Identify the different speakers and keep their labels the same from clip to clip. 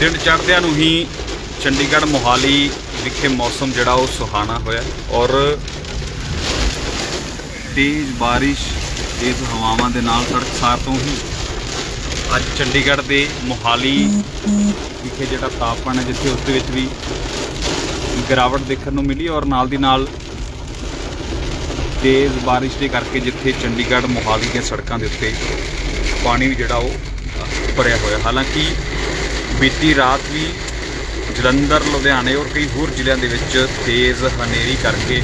Speaker 1: ਦਿਨ ਚੜ੍ਹਦਿਆਂ ਨੂੰ ਹੀ ਚੰਡੀਗੜ੍ਹ ਮੋਹਾਲੀ ਵਿਖੇ ਮੌਸਮ ਜਿਹੜਾ ਉਹ ਸੁਹਾਣਾ ਹੋਇਆ ਔਰ ਤੇਜ਼ ਬਾਰਿਸ਼, ਤੇਜ਼ ਹਵਾਵਾਂ ਦੇ ਨਾਲ ਸੜਕ ਤੜਕਸਾਰ ਤੋਂ ਹੀ ਅੱਜ ਚੰਡੀਗੜ੍ਹ ਦੇ ਮੋਹਾਲੀ ਵਿਖੇ ਜਿਹੜਾ ਤਾਪਮਾਨ ਹੈ ਜਿੱਥੇ ਉਸ ਦੇ ਵਿੱਚ ਵੀ ਗਿਰਾਵਟ ਦੇਖਣ ਨੂੰ ਮਿਲੀ ਔਰ ਨਾਲ ਦੀ ਨਾਲ ਤੇਜ਼ ਬਾਰਿਸ਼ ਦੇ ਕਰਕੇ ਜਿੱਥੇ ਚੰਡੀਗੜ੍ਹ, ਮੋਹਾਲੀ ਦੀਆਂ ਸੜਕਾਂ ਦੇ ਉੱਤੇ ਪਾਣੀ ਵੀ ਜਿਹੜਾ ਉਹ ਭਰਿਆ ਹੋਇਆ। ਹਾਲਾਂਕਿ ਬੀਤੀ ਰਾਤ ਵੀ ਜਲੰਧਰ, ਲੁਧਿਆਣੇ ਔਰ ਕਈ ਹੋਰ ਜ਼ਿਲ੍ਹਿਆਂ ਦੇ ਵਿੱਚ ਤੇਜ਼ ਹਨੇਰੀ ਕਰਕੇ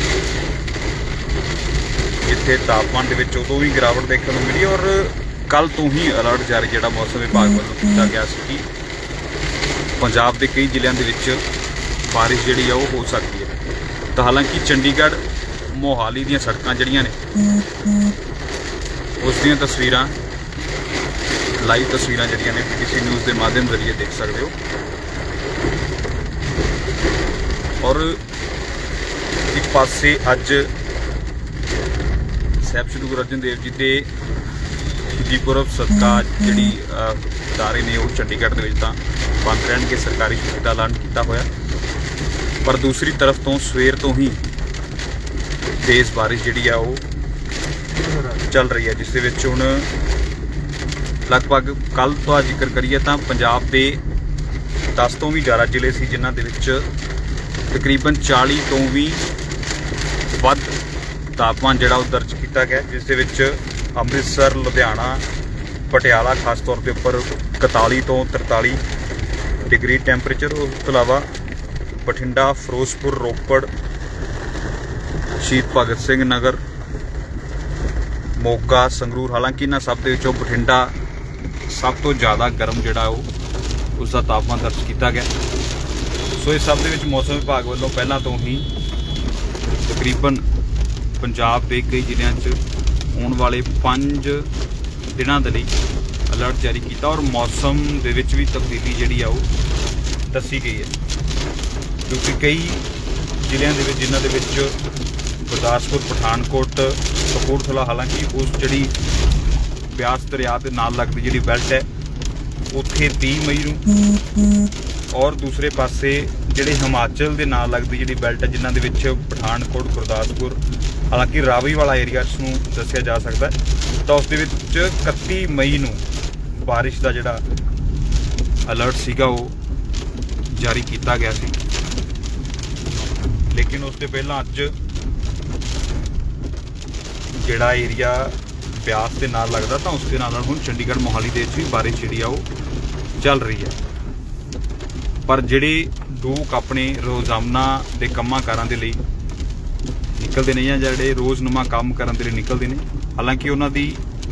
Speaker 1: ਇੱਥੇ ਤਾਪਮਾਨ ਦੇ ਵਿੱਚ ਉਦੋਂ ਵੀ ਗਿਰਾਵਟ ਦੇਖਣ ਨੂੰ ਮਿਲੀ ਔਰ ਕੱਲ ਤੋਂ ਹੀ ਅਲਰਟ ਜਾਰੀ ਜਿਹੜਾ ਮੌਸਮ ਵਿਭਾਗ ਵੱਲੋਂ ਕੀਤਾ ਗਿਆ ਸੀ ਕਿ ਪੰਜਾਬ ਦੇ ਕਈ ਜ਼ਿਲ੍ਹਿਆਂ ਦੇ ਵਿੱਚ ਬਾਰਿਸ਼ ਜਿਹੜੀ ਆ ਉਹ ਹੋ ਸਕਦੀ ਹੈ। ਤਾਂ ਹਾਲਾਂਕਿ ਚੰਡੀਗੜ੍ਹ, ਮੋਹਾਲੀ ਦੀਆਂ ਸੜਕਾਂ ਜਿਹੜੀਆਂ ਨੇ, ਉਸ ਦੀਆਂ ਤਸਵੀਰਾਂ ਲਾਈਵ ਤਸਵੀਰਾਂ ਜਿਹੜੀਆਂ ਨੇ ਪੀਟੀਸੀ ਨਿਊਜ਼ ਦੇ ਮਾਧਿਅਮ ਜ਼ਰੀਏ ਦੇਖ ਸਕਦੇ ਹੋ। ਔਰ ਇੱਕ ਪਾਸੇ ਅੱਜ ਸਾਹਿਬ ਸ੍ਰੀ ਗੁਰੂ ਅਰਜਨ ਦੇਵ ਜੀ ਦੇ ਸ਼ਹੀਦੀ ਪੁਰਬ ਸਦਕਾ ਜਿਹੜੀ ਅ, ਨੇ ਉਹ ਚੰਡੀਗੜ੍ਹ ਦੇ ਵਿੱਚ ਤਾਂ ਬੰਦ ਰਹਿਣਗੇ ਸਰਕਾਰੀ ਛੁੱਟੀ ਦਾ ਐਲਾਨ ਕੀਤਾ ਹੋਇਆ। ਪਰ ਦੂਸਰੀ ਤਰਫ ਤੋਂ ਸਵੇਰ ਤੋਂ ਹੀ ਤੇਜ਼ ਬਾਰਿਸ਼ ਜਿਹੜੀ ਆ ਉਹ ਚੱਲ ਰਹੀ ਹੈ ਜਿਸ ਦੇ ਵਿੱਚ ਹੁਣ ਲਗਭਗ ਕੱਲ ਦਾ ਜ਼ਿਕਰ ਕਰੀਏ ਤਾਂ ਪੰਜਾਬ ਦੇ 10 ਤੋਂ ਵੀ ਜ਼ਿਆਦਾ ਜ਼ਿਲ੍ਹੇ ਸੀ ਜਿਨ੍ਹਾਂ ਦੇ ਵਿੱਚ ਤਕਰੀਬਨ 40 ਤੋਂ ਵੀ ਵੱਧ ਤਾਪਮਾਨ ਜਿਹੜਾ ਉਹ ਦਰਜ ਕੀਤਾ ਗਿਆ, ਜਿਸ ਦੇ ਵਿੱਚ ਅੰਮ੍ਰਿਤਸਰ, ਲੁਧਿਆਣਾ, ਪਟਿਆਲਾ ਖਾਸ ਤੌਰ ਤੇ ਉੱਪਰ 41 ਤੋਂ 43 ਡਿਗਰੀ ਟੈਂਪਰੇਚਰ। ਉਸ ਤੋਂ ਇਲਾਵਾ ਬਠਿੰਡਾ, ਫਿਰੋਜ਼ਪੁਰ, ਰੋਪੜ, ਸ਼ਹੀਦ ਭਗਤ ਸਿੰਘ ਨਗਰ, ਮੋਗਾ, ਸੰਗਰੂਰ, ਹਾਲਾਂਕਿ ਇਹਨਾਂ ਸਭ ਦੇ ਵਿੱਚੋਂ ਬਠਿੰਡਾ ਸਭ ਤੋਂ ਜ਼ਿਆਦਾ ਗਰਮ ਜਿਹੜਾ ਉਹ ਉਸ ਦਾ ਤਾਪਮਾਨ ਦਰਜ ਕੀਤਾ ਗਿਆ। ਸੋ ਇਸ ਸਭ ਦੇ ਵਿੱਚ ਮੌਸਮ ਵਿਭਾਗ ਵੱਲੋਂ ਪਹਿਲਾਂ ਤੋਂ ਹੀ ਤਕਰੀਬਨ ਪੰਜਾਬ ਦੇ ਕਈ ਜ਼ਿਲ੍ਹਿਆਂ 'ਚ ਆਉਣ ਵਾਲੇ 5 ਦਿਨਾਂ ਦੇ ਲਈ ਅਲਰਟ ਜਾਰੀ ਕੀਤਾ ਔਰ ਮੌਸਮ ਦੇ ਵਿੱਚ ਵੀ ਤਬਦੀਲੀ ਜਿਹੜੀ ਆ ਉਹ ਦੱਸੀ ਗਈ ਹੈ। ਕਿਉਂਕਿ ਕਈ ਜ਼ਿਲ੍ਹਿਆਂ ਦੇ ਵਿੱਚ, ਜਿਨ੍ਹਾਂ ਦੇ ਵਿੱਚ ਗੁਰਦਾਸਪੁਰ, ਪਠਾਨਕੋਟ, ਕਪੂਰਥਲਾ ਹਾਲਾਂਕਿ ਉਸ ਜਿਹੜੀ ਬਿਆਸ ਦਰਿਆ ਦੇ ਨਾਲ ਲੱਗਦੀ ਜਿਹੜੀ ਬੈਲਟ ਹੈ, ਉੱਥੇ 30 ਮਈ ਨੂੰ। ਔਰ ਦੂਸਰੇ ਪਾਸੇ ਜਿਹੜੇ ਹਿਮਾਚਲ ਦੇ ਨਾਲ ਲੱਗਦੀ ਜਿਹੜੀ ਬੈਲਟ ਹੈ, ਜਿਨ੍ਹਾਂ ਦੇ ਵਿੱਚ ਪਠਾਨਕੋਟ, ਗੁਰਦਾਸਪੁਰ, ਹਾਲਾਂਕਿ ਰਾਵੀ ਵਾਲਾ ਏਰੀਆ ਇਸ ਨੂੰ ਦੱਸਿਆ ਜਾ ਸਕਦਾ ਹੈ। ਤਾਂ ਉਸ ਦੇ ਵਿੱਚ 31 ਮਈ ਨੂੰ ਬਾਰਿਸ਼ ਦਾ ਜਿਹੜਾ ਅਲਰਟ ਸੀਗਾ, ਉਹ ਜਾਰੀ ਕੀਤਾ ਗਿਆ ਸੀ। ਲੇਕਿਨ ਉਸ ਤੋਂ ਪਹਿਲਾਂ ਅੱਜ ਜਿਹੜਾ ਏਰੀਆ ਬਿਆਸ ਦੇ ਨਾਲ ਲੱਗਦਾ ਤਾਂ ਉਸ ਦੇ ਨਾਲ ਨਾਲ ਹੁਣ ਚੰਡੀਗੜ੍ਹ ਮੋਹਾਲੀ ਦੇ ਵਿੱਚ ਵੀ ਬਾਰਿਸ਼ ਜਿਹੜੀ ਆ ਉਹ ਚੱਲ ਰਹੀ ਹੈ। ਪਰ ਜਿਹੜੇ ਲੋਕ ਆਪਣੇ ਰੋਜ਼ਾਨਾ ਦੇ ਕੰਮਾਂ ਕਾਰਾਂ ਦੇ ਲਈ ਨਿਕਲਦੇ ਨੇ ਜਾਂ ਜਿਹੜੇ ਰੋਜ਼ਨੁਮਾ ਕੰਮ ਕਰਨ ਦੇ ਲਈ ਨਿਕਲਦੇ ਨੇ ਹਾਲਾਂਕਿ ਉਹਨਾਂ ਦੀ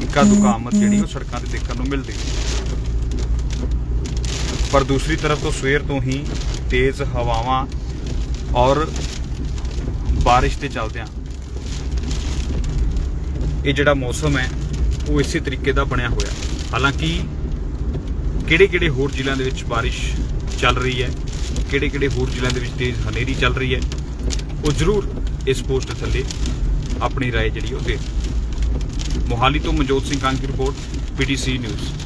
Speaker 1: ਇੱਕਾ ਦੁੱਕਾ ਆਮਦ ਜਿਹੜੀ ਉਹ ਸੜਕਾਂ ਤੇ ਦੇਖਣ ਨੂੰ ਮਿਲਦੀ। ਹੈ ਪਰ ਦੂਸਰੀ ਤਰਫ ਤੋਂ ਸਵੇਰ ਤੋਂ ਹੀ ਤੇਜ਼ ਹਵਾਵਾਂ ਔਰ ਬਾਰਿਸ਼ ਦੇ ਚੱਲਦਿਆਂ ਇਹ ਜਿਹੜਾ ਮੌਸਮ ਹੈ ਉਹ ਇਸੇ ਤਰੀਕੇ ਦਾ ਬਣਿਆ ਹੋਇਆ ਹਾਲਾਂਕਿ ਕਿਹੜੇ-ਕਿਹੜੇ ਹੋਰ ਜ਼ਿਲ੍ਹਿਆਂ ਦੇ ਵਿੱਚ ਬਾਰਿਸ਼ ਚੱਲ ਰਹੀ ਹੈ ਕਿਹੜੇ-ਕਿਹੜੇ ਹੋਰ ਜ਼ਿਲ੍ਹਿਆਂ ਦੇ ਵਿੱਚ ਤੇਜ਼ ਹਨੇਰੀ ਚੱਲ ਰਹੀ ਹੈ ਉਹ ਜ਼ਰੂਰ ਇਸ ਪੋਸਟ ਥੱਲੇ ਆਪਣੀ رائے ਜਿਹੜੀ ਉਹ ਦੇ ਮੋਹਾਲੀ ਤੋਂ ਮਨਜੋਤ ਸਿੰਘ ਕਾਂਗ ਦੀ ਰਿਪੋਰਟ ਪੀਟੀਸੀ ਨਿਊਜ਼